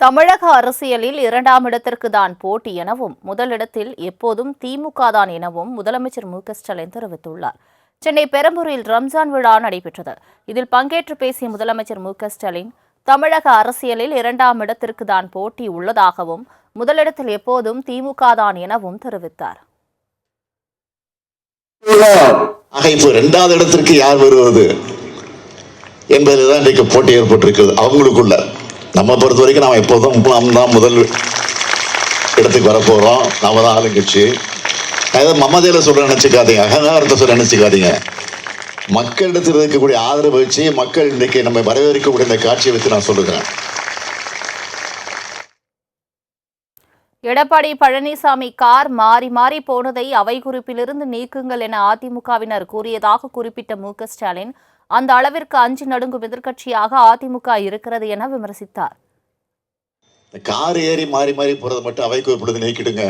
தமிழக அரசியலில் இரண்டாம் இடத்திற்கு தான் போட்டி எனவும் முதலிடத்தில் எப்போதும் திமுக தான் எனவும் முதலமைச்சர் மு க ஸ்டாலின் தெரிவித்துள்ளார். சென்னை பெரம்பூரில் ரம்ஜான் விழா நடைபெற்றது. இதில் பங்கேற்று பேசிய முதலமைச்சர் மு க ஸ்டாலின் தமிழக அரசியலில் இரண்டாம் இடத்திற்கு தான் போட்டி உள்ளதாகவும் முதலிடத்தில் எப்போதும் திமுக தான் எனவும் தெரிவித்தார். இரண்டாவது இடத்திற்கு யார் வருவது என்பதில் இன்றைக்கு போட்டி ஏற்பட்டிருக்கிறது. அவங்களுக்குள்ள நம்ம பொறுத்த வரைக்கும் நாம் எப்போதும் நாம் தான் முதல் இடத்துக்கு வரப்போகிறோம் நாம தான் ஆளுங்கட்சி ஏதோ மமதையில் சொல்ல நினச்சிக்காதீங்க. அகங்காரத்தை சொல்ல நினச்சிக்காதீங்க. மக்களிடத்தில் இருக்கக்கூடிய ஆதரவு வச்சு மக்கள் இன்றைக்கு நம்ம வரவேற்கக்கூடிய இந்த காட்சியை வச்சு நான் சொல்லுகிறேன். எடப்பாடி பழனிசாமி கார் மாறி மாறி போனதை அவை குறிப்பிலிருந்து நீக்குங்கள் என அதிமுகவினர் கூறியதாக குறிப்பிட்ட மு ஸ்டாலின் அந்த அளவிற்கு அஞ்சு நடுங்கும் எதிர்க்கட்சியாக அதிமுக இருக்கிறது என விமர்சித்தார். இந்த கார் ஏறி மாறி மாறி போகிறத மட்டும் அவைக்கு பொழுது நீக்கிடுங்க.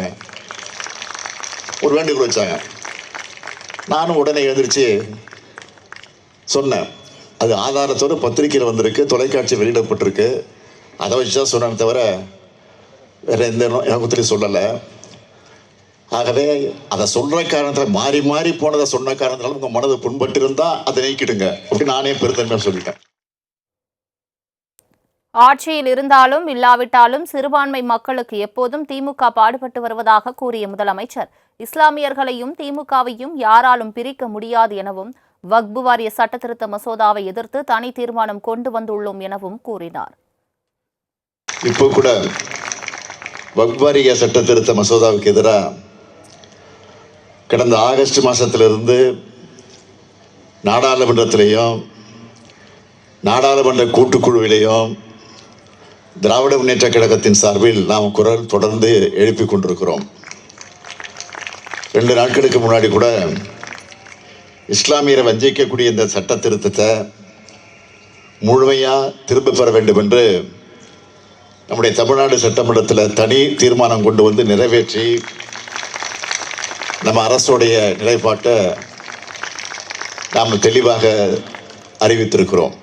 ஒரு வேண்டுகோள் வச்சாங்க. நானும் உடனே எழுந்திரிச்சு சொன்னேன். அது ஆதாரத்தோடு பத்திரிக்கையில் வந்திருக்கு தொலைக்காட்சி வெளியிடப்பட்டிருக்கு. அதை வச்சு தான் சொன்னேன் தவிர வேற எந்த நோக்கத்திலையும் சொல்லலை. ஆகவே அதை சொல்ற காரணத்தில் மாறி மாறி போனதை சொன்ன காரணத்தினால உங்கள் மனது புண்பட்டு அதை நீக்கிடுங்க. அப்படி நானே பெருந்தன்மையாக சொல்லிட்டேன். ஆட்சியில் இருந்தாலும் இல்லாவிட்டாலும் சிறுபான்மை மக்களுக்கு எப்போதும் திமுக பாடுபட்டு வருவதாக கூறிய முதலமைச்சர் இஸ்லாமியர்களையும் திமுகவையும் யாராலும் பிரிக்க முடியாது எனவும் வக்பு வாரிய சட்டத்திருத்த மசோதாவை எதிர்த்து தனி தீர்மானம் கொண்டு வந்துள்ளோம் எனவும் கூறினார். இப்போ கூட வக்வாரிய சட்ட திருத்த மசோதாவுக்கு எதிராக கடந்த ஆகஸ்ட் மாதத்திலிருந்து நாடாளுமன்றத்திலையும் நாடாளுமன்ற கூட்டுக்குழுவிலையும் திராவிட முன்னேற்ற கழகத்தின் சார்பில் நாம் குரல் தொடர்ந்து எழுப்பி கொண்டிருக்கிறோம். ரெண்டு நாட்களுக்கு முன்னாடி கூட இஸ்லாமியரை வஞ்சிக்கக்கூடிய இந்த சட்ட திருத்தத்தை முழுமையாக திரும்ப பெற வேண்டும் என்று நம்முடைய தமிழ்நாடு சட்டமன்றத்தில் தனி தீர்மானம் கொண்டு வந்து நிறைவேற்றி நம்ம அரசுடைய நிலைப்பாட்டை நாம் தெளிவாக அறிவித்திருக்கிறோம்.